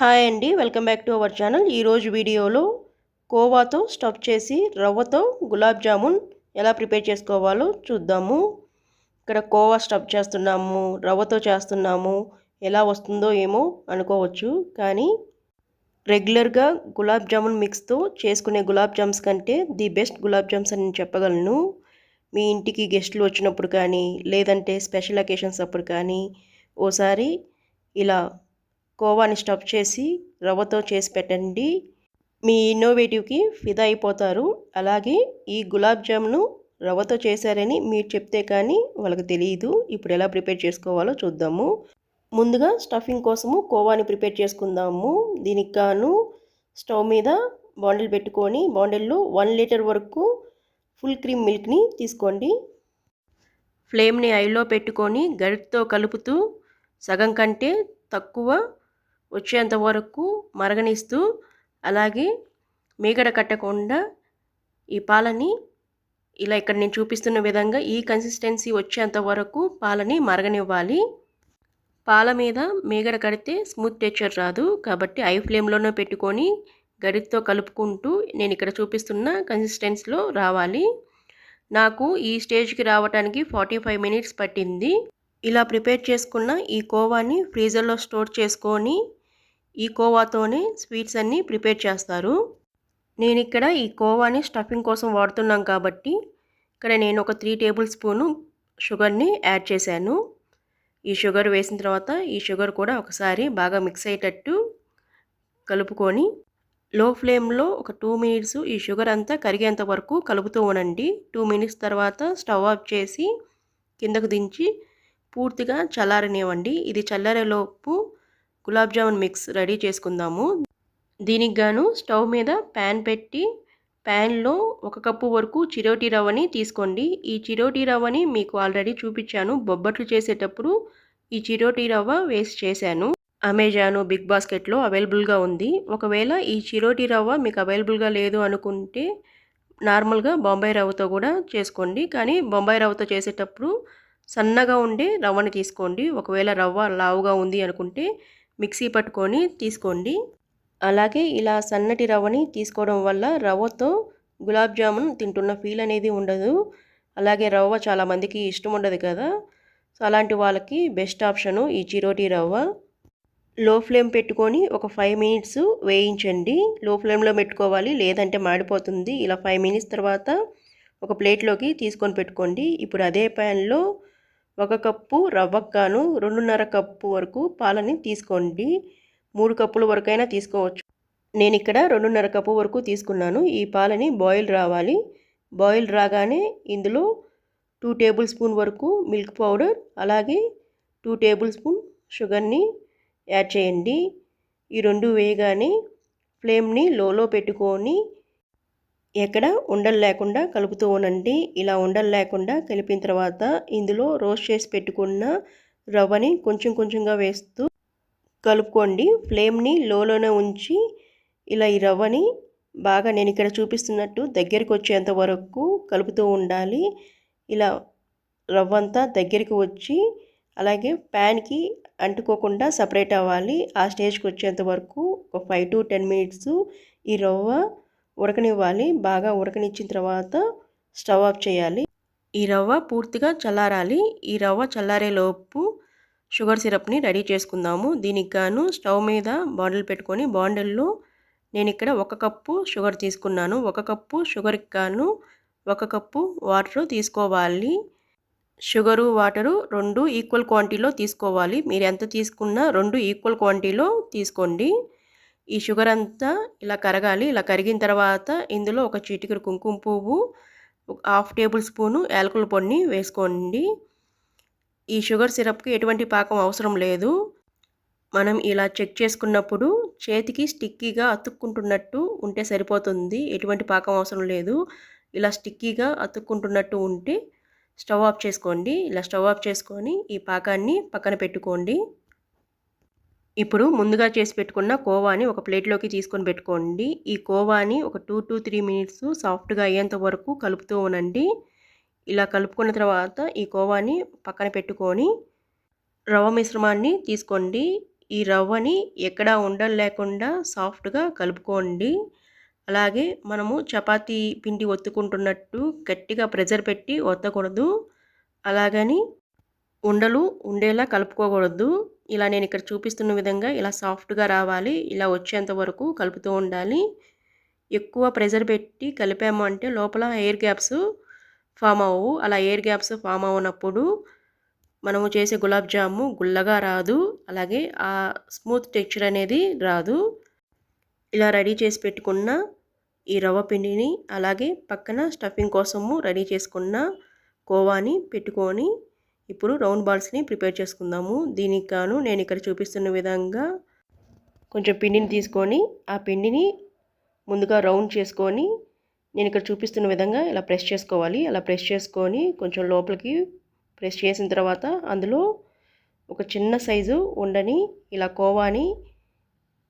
Hi అండి welcome back to our channel. ఈరోజు వీడియోలో కోవాతో స్టఫ్ చేసి రవ్వతో గులాబ్ జామున్ ఎలా ప్రిపేర్ చేసుకోవాలో చూద్దాము. ఇక్కడ కోవా స్టఫ్ చేస్తున్నాము రవ్వతో చేస్తున్నాము ఎలా వస్తుందో ఏమో అనుకోవచ్చు. కానీ రెగ్యులర్గా గులాబ్ జామున్ మిక్స్తో చేసుకునే గులాబ్ జామ్స్ కంటే ది బెస్ట్ గులాబ్ జామ్స్ అని నేను చెప్పగలను. మీ ఇంటికి గెస్టులు వచ్చినప్పుడు కానీ లేదంటే స్పెషల్ అకేషన్స్ అప్పుడు కానీ ఓసారి ఇలా కోవాని స్టఫ్ చేసి రవ్వతో చేసి పెట్టండి. మీ ఇన్నోవేటివ్కి ఫిదా అయిపోతారు. అలాగే ఈ గులాబ్ జామ్ను రవ్వతో చేశారని మీరు చెప్తే కానీ వాళ్ళకి తెలియదు. ఇప్పుడు ఎలా ప్రిపేర్ చేసుకోవాలో చూద్దాము. ముందుగా స్టఫింగ్ కోసము కోవాని ప్రిపేర్ చేసుకుందాము. దీనికి గాను స్టవ్ మీద బాండిల్ పెట్టుకొని బాండిల్లో వన్ లీటర్ వరకు ఫుల్ క్రీమ్ మిల్క్ని తీసుకోండి. ఫ్లేమ్ని ఐలో పెట్టుకొని గరిటతో కలుపుతూ సగం కంటే తక్కువ వచ్చేంత వరకు మరగనిస్తూ అలాగే మీగడ కట్టకుండా ఈ పాలని ఇలా ఇక్కడ నేను చూపిస్తున్న విధంగా ఈ కన్సిస్టెన్సీ వచ్చేంత వరకు పాలని మరగనివ్వాలి. పాల మీద మీగడ కడితే స్మూత్ టెక్చర్ రాదు. కాబట్టి ఐ ఫ్లేమ్లోనే పెట్టుకొని గడితో కలుపుకుంటూ నేను ఇక్కడ చూపిస్తున్న కన్సిస్టెన్సీలో రావాలి. నాకు ఈ స్టేజ్కి రావడానికి ఫార్టీ ఫైవ్ మినిట్స్ పట్టింది. ఇలా ప్రిపేర్ చేసుకున్న ఈ కోవాని ఫ్రీజర్లో స్టోర్ చేసుకొని ఈ కోవాతోనే స్వీట్స్ అన్నీ ప్రిపేర్ చేస్తారు. నేను ఇక్కడ ఈ కోవాని స్టఫింగ్ కోసం వాడుతున్నాం కాబట్టి ఇక్కడ నేను ఒక త్రీ టేబుల్ స్పూను షుగర్ని యాడ్ చేశాను. ఈ షుగర్ వేసిన తర్వాత ఈ షుగర్ కూడా ఒకసారి బాగా మిక్స్ అయ్యేటట్టు కలుపుకొని లో ఫ్లేమ్లో ఒక టూ మినిట్స్ ఈ షుగర్ అంతా కరిగేంత వరకు కలుపుతూ ఉండండి. టూ మినిట్స్ తర్వాత స్టవ్ ఆఫ్ చేసి కిందకు దించి పూర్తిగా చల్లారనివ్వండి. ఇది చల్లారేలోపు గులాబ్ జామున్ మిక్స్ రెడీ చేసుకుందాము. దీనికి గాను స్టవ్ మీద ప్యాన్ పెట్టి ప్యాన్లో ఒక కప్పు వరకు చిరోటి రవ్వని తీసుకోండి. ఈ చిరోటి రవ్వని మీకు ఆల్రెడీ చూపించాను. బొబ్బట్లు చేసేటప్పుడు ఈ చిరోటి రవ్వ వేస్ట్ చేశాను. అమెజాన్ బిగ్ బాస్కెట్లో అవైలబుల్గా ఉంది. ఒకవేళ ఈ చిరోటి రవ్వ మీకు అవైలబుల్గా లేదు అనుకుంటే నార్మల్గా బొంబాయి రవ్వతో కూడా చేసుకోండి. కానీ బొంబాయి రవ్వతో చేసేటప్పుడు సన్నగా ఉండే రవ్వని తీసుకోండి. ఒకవేళ రవ్వ లావుగా ఉంది అనుకుంటే మిక్సీ పట్టుకొని తీసుకోండి. అలాగే ఇలా సన్నటి రవ్వని తీసుకోవడం వల్ల రవ్వతో గులాబ్ జామున్ తింటున్న ఫీల్ అనేది ఉండదు. అలాగే రవ్వ చాలామందికి ఇష్టం ఉండదు కదా. సో అలాంటి వాళ్ళకి బెస్ట్ ఆప్షను ఈ చిరోటి రవ్వ. లో ఫ్లేమ్ పెట్టుకొని ఒక ఫైవ్ మినిట్స్ వేయించండి. లో ఫ్లేమ్లో పెట్టుకోవాలి. లేదంటే మాడిపోతుంది. ఇలా ఫైవ్ మినిట్స్ తర్వాత ఒక ప్లేట్లోకి తీసుకొని పెట్టుకోండి. ఇప్పుడు అదే ప్యాన్లో ఒక కప్పు రవ్వక్కాను రెండున్నర కప్పు వరకు పాలని తీసుకోండి. మూడు కప్పుల వరకైనా తీసుకోవచ్చు. నేను ఇక్కడ రెండున్నర కప్పు వరకు తీసుకున్నాను. ఈ పాలని బాయిల్ రావాలి. బాయిల్ రాగానే ఇందులో టూ టేబుల్ స్పూన్ వరకు మిల్క్ పౌడర్ అలాగే టూ టేబుల్ స్పూన్ షుగర్ని యాడ్ చేయండి. ఈ రెండు వేయగానే ఫ్లేమ్ని లోలో పెట్టుకొని ఎక్కడ ఉండలు లేకుండా కలుపుతూ ఉండండి. ఇలా ఉండలు లేకుండా కలిపిన తర్వాత ఇందులో రోస్ట్ చేసి పెట్టుకున్న రవ్వని కొంచెం కొంచెంగా వేస్తూ కలుపుకోండి. ఫ్లేమ్ని లోలోనే ఉంచి ఇలా ఈ రవ్వని బాగా నేను ఇక్కడ చూపిస్తున్నట్టు దగ్గరికి వచ్చేంత వరకు కలుపుతూ ఉండాలి. ఇలా రవ్వంతా దగ్గరికి వచ్చి అలాగే ప్యాన్కి అంటుకోకుండా సపరేట్ అవ్వాలి. ఆ స్టేజ్కి వచ్చేంత వరకు ఒక ఫైవ్ టు టెన్ మినిట్స్ ఈ రవ్వ ఉడకనివ్వాలి బాగా ఉడకనిచ్చిన తర్వాత స్టవ్ ఆఫ్ చేయాలి. ఈ రవ్వ పూర్తిగా చల్లారాలి. ఈ రవ్వ చల్లారేలోపు షుగర్ సిరప్ని రెడీ చేసుకుందాము. దీనికి గాను స్టవ్ మీద బాండిల్ పెట్టుకొని బాండిల్లో నేను ఇక్కడ ఒక కప్పు షుగర్ తీసుకున్నాను. ఒక కప్పు షుగర్కి గాను ఒక కప్పు వాటర్ తీసుకోవాలి. షుగరు వాటరు రెండు ఈక్వల్ క్వాంటిటీలో తీసుకోవాలి. మీరు ఎంత తీసుకున్నా రెండు ఈక్వల్ క్వాంటిటీలో తీసుకోండి. ఈ షుగర్ అంతా ఇలా కరగాలి. ఇలా కరిగిన తర్వాత ఇందులో ఒక చిటికెడు కుంకుమ పువ్వు హాఫ్ టేబుల్ స్పూను యాలకుల పొడిని వేసుకోండి. ఈ షుగర్ సిరప్కి ఎటువంటి పాకం అవసరం లేదు. మనం ఇలా చెక్ చేసుకున్నప్పుడు చేతికి స్టిక్కీగా అతుక్కుంటున్నట్టు ఉంటే సరిపోతుంది. ఎటువంటి పాకం అవసరం లేదు. ఇలా స్టిక్కీగా అతుక్కుంటున్నట్టు ఉంటే స్టవ్ ఆఫ్ చేసుకోండి. ఇలా స్టవ్ ఆఫ్ చేసుకొని ఈ పాకాన్ని పక్కన పెట్టుకోండి. ఇప్పుడు ముందుగా చేసి పెట్టుకున్న కోవాని ఒక ప్లేట్లోకి తీసుకొని పెట్టుకోండి. ఈ కోవాని ఒక టూ టు త్రీ మినిట్స్ సాఫ్ట్గా అయ్యేంత వరకు కలుపుతూ ఉండండి. ఇలా కలుపుకున్న తర్వాత ఈ కోవాని పక్కన పెట్టుకొని రవ్వ మిశ్రమాన్ని తీసుకోండి. ఈ రవ్వని ఎక్కడా ఉండలు లేకుండా సాఫ్ట్గా కలుపుకోండి. అలాగే మనము చపాతీ పిండి ఒత్తుకుంటున్నట్టు గట్టిగా ప్రెజర్ పెట్టి ఒత్తకూడదు. అలాగని ఉండలు ఉండేలా కలుపుకోకూడదు. ఇలా నేను ఇక్కడ చూపిస్తున్న విధంగా ఇలా సాఫ్ట్గా రావాలి. ఇలా వచ్చేంత వరకు కలుపుతూ ఉండాలి. ఎక్కువ ప్రెజర్ పెట్టి కలిపాము అంటే లోపల ఎయిర్ గ్యాప్స్ ఫామ్ అవ్వవు. అలా ఎయిర్ గ్యాప్స్ ఫామ్ అవునప్పుడు మనము చేసే గులాబ్ జాము గుల్లగా రాదు. అలాగే ఆ స్మూత్ టెక్చర్ అనేది రాదు. ఇలా రెడీ చేసి పెట్టుకున్న ఈ రవ్వ పిండిని అలాగే పక్కన స్టఫింగ్ కోసము రెడీ చేసుకున్న కోవాని పెట్టుకొని ఇప్పుడు రౌండ్ బాల్స్ని ప్రిపేర్ చేసుకుందాము. దీనికి గాను నేను ఇక్కడ చూపిస్తున్న విధంగా కొంచెం పిండిని తీసుకొని ఆ పిండిని ముందుగా రౌండ్ చేసుకొని నేను ఇక్కడ చూపిస్తున్న విధంగా ఇలా ప్రెస్ చేసుకోవాలి. అలా ప్రెస్ చేసుకొని కొంచెం లోపలికి ప్రెస్ చేసిన తర్వాత అందులో ఒక చిన్న సైజు ఉండని ఇలా కోవాని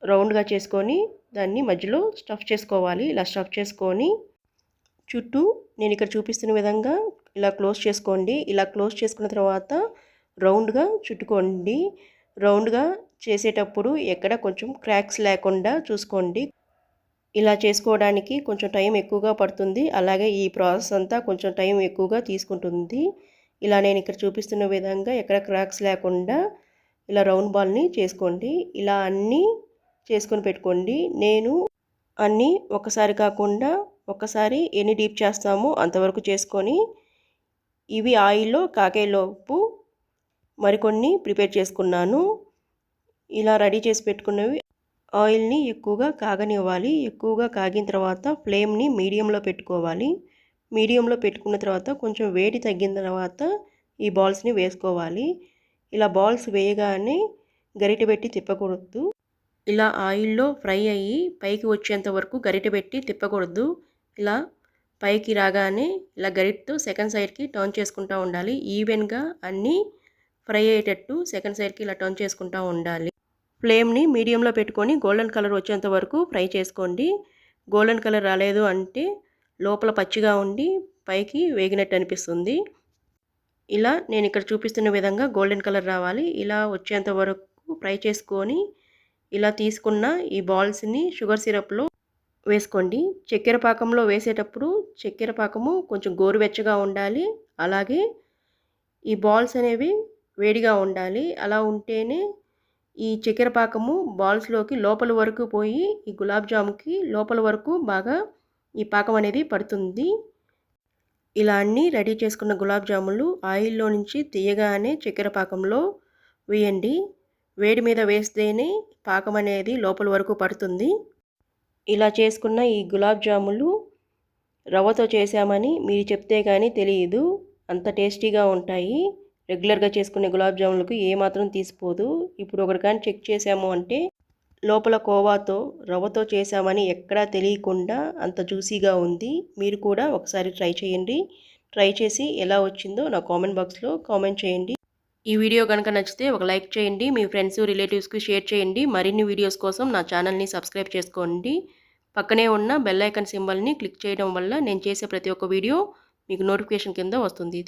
రౌండ్గా చేసుకొని దాన్ని మధ్యలో స్టఫ్ చేసుకోవాలి. ఇలా స్టఫ్ చేసుకొని చుట్టూ నేను ఇక్కడ చూపిస్తున్న విధంగా ఇలా క్లోజ్ చేసుకోండి. ఇలా క్లోజ్ చేసుకున్న తర్వాత రౌండ్గా చుట్టుకోండి. రౌండ్గా చేసేటప్పుడు ఎక్కడ కొంచెం క్రాక్స్ లేకుండా చూసుకోండి. ఇలా చేసుకోవడానికి కొంచెం టైం ఎక్కువగా పడుతుంది. అలాగే ఈ ప్రాసెస్ అంతా కొంచెం టైం ఎక్కువగా తీసుకుంటుంది. ఇలా నేను ఇక్కడ చూపిస్తున్న విధంగా ఎక్కడ క్రాక్స్ లేకుండా ఇలా రౌండ్ బాల్ని చేసుకోండి. ఇలా అన్నీ చేసుకొని పెట్టుకోండి. నేను అన్నీ ఒకసారి కాకుండా ఒకసారి ఎన్ని డీప్ చేస్తామో అంతవరకు చేసుకొని ఇవి ఆయిల్లో కాకేలోపు మరికొన్ని ప్రిపేర్ చేసుకున్నాను. ఇలా రెడీ చేసి పెట్టుకున్నవి ఆయిల్ని ఎక్కువగా కాగనివ్వాలి. ఎక్కువగా కాగిన తర్వాత ఫ్లేమ్ని మీడియంలో పెట్టుకోవాలి. మీడియంలో పెట్టుకున్న తర్వాత కొంచెం వేడి తగ్గిన తర్వాత ఈ బాల్స్ని వేసుకోవాలి. ఇలా బాల్స్ వేయగానే గరిటె పెట్టి తిప్పకూడదు. ఇలా ఆయిల్లో ఫ్రై అయ్యి పైకి వచ్చేంత వరకు గరిటె పెట్టి తిప్పకూడదు. ఇలా పైకి రాగానే ఇలా గరిటతో సెకండ్ సైడ్కి టర్న్ చేసుకుంటూ ఉండాలి. ఈవెన్గా అన్నీ ఫ్రై అయ్యేటట్టు సెకండ్ సైడ్కి ఇలా టర్న్ చేసుకుంటూ ఉండాలి. ఫ్లేమ్ని మీడియంలో పెట్టుకొని గోల్డెన్ కలర్ వచ్చేంత వరకు ఫ్రై చేసుకోండి. గోల్డెన్ కలర్ రాలేదు అంటే లోపల పచ్చిగా ఉండి పైకి వేగినట్టు అనిపిస్తుంది. ఇలా నేను ఇక్కడ చూపిస్తున్న విధంగా గోల్డెన్ కలర్ రావాలి. ఇలా వచ్చేంత వరకు ఫ్రై చేసుకొని ఇలా తీసుకున్న ఈ బాల్స్ని షుగర్ సిరప్లో వేసుకోండి. చక్కెర పాకంలో వేసేటప్పుడు చక్కెర పాకము కొంచెం గోరువెచ్చగా ఉండాలి. అలాగే ఈ బాల్స్ అనేవి వేడిగా ఉండాలి. అలా ఉంటేనే ఈ చక్కెర పాకము బాల్స్లోకి లోపల వరకు పోయి ఈ గులాబ్ జాముకి లోపల వరకు బాగా ఈ పాకం అనేది పడుతుంది. ఇలా అన్నీ రెడీ చేసుకున్న గులాబ్ జాములు ఆయిల్లో నుంచి తీయగానే చక్కెర పాకంలో వేయండి. వేడి మీద వేస్తేనే పాకం అనేది లోపల వరకు పడుతుంది. ఇలా చేసుకున్న ఈ గులాబ్ జాములు రవ్వతో చేశామని మీరు చెప్తే కానీ తెలియదు. అంత టేస్టీగా ఉంటాయి. రెగ్యులర్గా చేసుకునే గులాబ్ జాములకు ఏమాత్రం తీసిపోదు. ఇప్పుడు ఒకటి కానీ చెక్ చేసాము అంటే లోపల కోవాతో రవ్వతో చేసామని ఎక్కడా తెలియకుండా అంత జ్యూసీగా ఉంది. మీరు కూడా ఒకసారి ట్రై చేయండి. ట్రై చేసి ఎలా వచ్చిందో నా కామెంట్ బాక్స్లో కామెంట్ చేయండి. ఈ వీడియో కనుక నచ్చితే ఒక లైక్ చేయండి మీ ఫ్రెండ్స్ రిలేటివ్స్కి షేర్ చేయండి. మరిన్ని వీడియోస్ కోసం నా ఛానల్ని సబ్స్క్రైబ్ చేసుకోండి. పక్కనే ఉన్న బెల్ ఐకన్ సింబల్ని క్లిక్ చేయడం వల్ల నేను చేసే ప్రతి ఒక్క వీడియో మీకు నోటిఫికేషన్ కింద వస్తుంది.